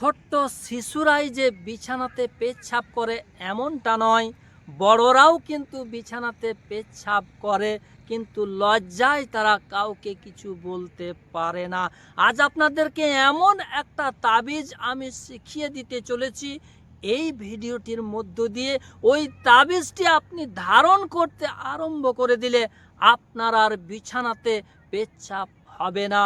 ছোট্ট শিশুরাই যে বিছানাতে পেচ্ছাপ করে এমনটা নয়, বড়রাও কিন্তু বিছানাতে পেচ্ছাপ করে, কিন্তু লজ্জায় তারা কাউকে কিছু বলতে পারে না। আজ আপনাদেরকে এমন একটা তাবিজ আমি শিখিয়ে দিতে চলেছি। এই ভিডিওটির মধ্য দিয়ে ওই তাবিজটি আপনি ধারণ করতে আরম্ভ করে দিলে আপনার আর বিছানাতে পেচ্ছাপ হবে না।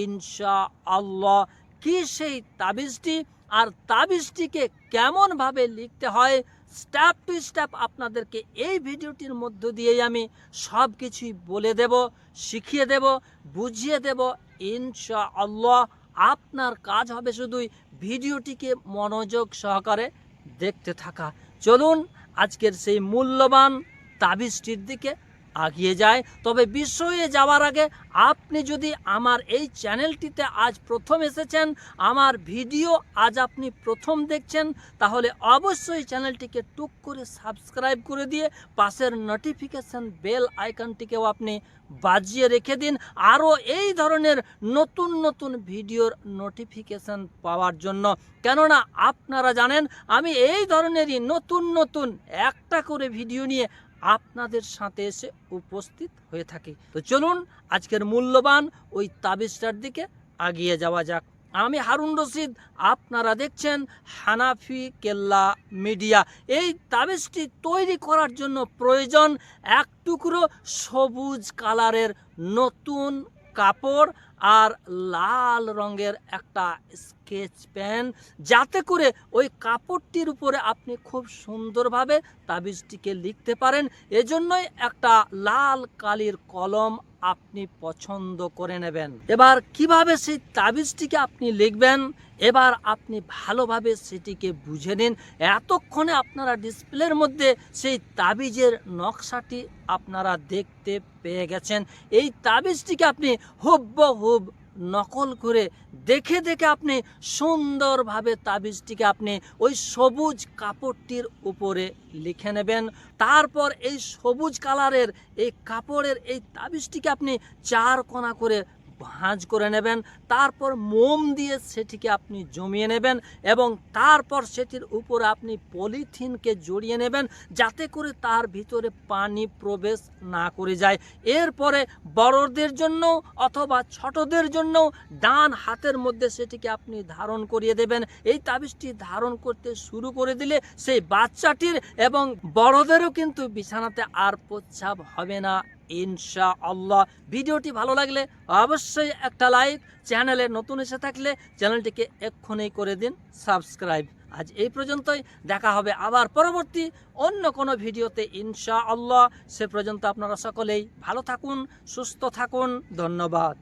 ইনশা আল্লাহ কি সেই তাবিজটি আর তাবিজটিকে কেমনভাবে লিখতে হয় স্টেপ টু স্টেপ আপনাদেরকে এই ভিডিওটির মধ্য দিয়েই আমি সব কিছুই বলে দেব, শিখিয়ে দেব, বুঝিয়ে দেব। ইনশা আল্লাহ আপনার কাজ হবে শুধুই ভিডিওটিকে মনোযোগ সহকারে দেখতে থাকা। চলুন আজকের সেই মূল্যবান তাবিজটির দিকে আগিয়ে যায়। তবে বিষয়ে যাওয়ার আগে আপনি যদি আমার এই চ্যানেলটিতে আজ প্রথম এসেছেন, আমার ভিডিও আজ আপনি প্রথম দেখছেন, তাহলে অবশ্যই চ্যানেলটিকে টুক করে সাবস্ক্রাইব করে দিয়ে পাশের নোটিফিকেশান বেল আইকনটিকেও আপনি বাজিয়ে রেখে দিন। আরও এই ধরনের নতুন নতুন ভিডিওর নোটিফিকেশান পাওয়ার জন্য। কেননা আপনারা জানেন, আমি এই ধরনেরই নতুন নতুন একটা করে ভিডিও নিয়ে আপনাদের সাথে এসে উপস্থিত হয়ে থাকি। তো চলুন, আজকের মূল্যবান ওই তাবিজটার দিকে আগিয়ে যাওয়া যাক। আমি হারুন রশিদ, আপনারা দেখছেন হানাফি কেল্লা মিডিয়া। এই তাবিজটি তৈরি করার জন্য প্রয়োজন এক টুকরো সবুজ কালারের নতুন কাপড় আর লাল রঙের একটা স্কেচ পেন যাতে করে ওই কাপড়টির উপরে আপনি খুব সুন্দরভাবে তাবিজটিকে লিখতে পারেন। এজন্যই একটা লাল কালির কলম আপনি পছন্দ করে নেবেন। এবার কীভাবে সেই তাবিজটিকে আপনি লিখবেন? এবার আপনি ভালোভাবে সেটিকে বুঝে নিন। এতক্ষণে আপনারা ডিসপ্লের মধ্যে সেই তাবিজের নকশাটি আপনারা দেখতে পেয়ে গেছেন। এই তাবিজটিকে আপনি হুবহুব নকল করে দেখে দেখে আপনি সুন্দরভাবে তাবিজটিকে আপনি ওই সবুজ কাপড়টির উপরে লিখে নেবেন। তারপর এই সবুজ কালারের এই কাপড়ের এই তাবিজটিকে আপনি চার কোনা করে ভাঁজ করে নেবেন, তারপর মোম দিয়ে সেটিকে আপনি জমিয়ে নেবেন এবং তারপর সেটির উপরে আপনি পলিথিনকে জড়িয়ে নেবেন যাতে করে তার ভিতরে পানি প্রবেশ না করে যায়। এরপরে বড়দের জন্য অথবা ছোটদের জন্য ডান হাতের মধ্যে সেটিকে আপনি ধারণ করিয়ে দেবেন। এই তাবিজটি ধারণ করতে শুরু করে দিলে সেই বাচ্চাটির এবং বড়দেরও কিন্তু বিছানাতে আর প্রচ্ছাপ হবে না। ইনশা আল্লাহ ভিডিওটি ভালো লাগলে অবশ্যই একটা লাইক, চ্যানেলে নতুন এসে থাকলে চ্যানেলটিকে এক্ষুনি করে দিন, সাবস্ক্রাইব। আজ এই পর্যন্তই, দেখা হবে আবার পরবর্তী অন্য কোনো ভিডিওতে ইনশা আল্লাহ সে পর্যন্ত আপনারা সকলেই ভালো থাকুন, সুস্থ থাকুন, ধন্যবাদ।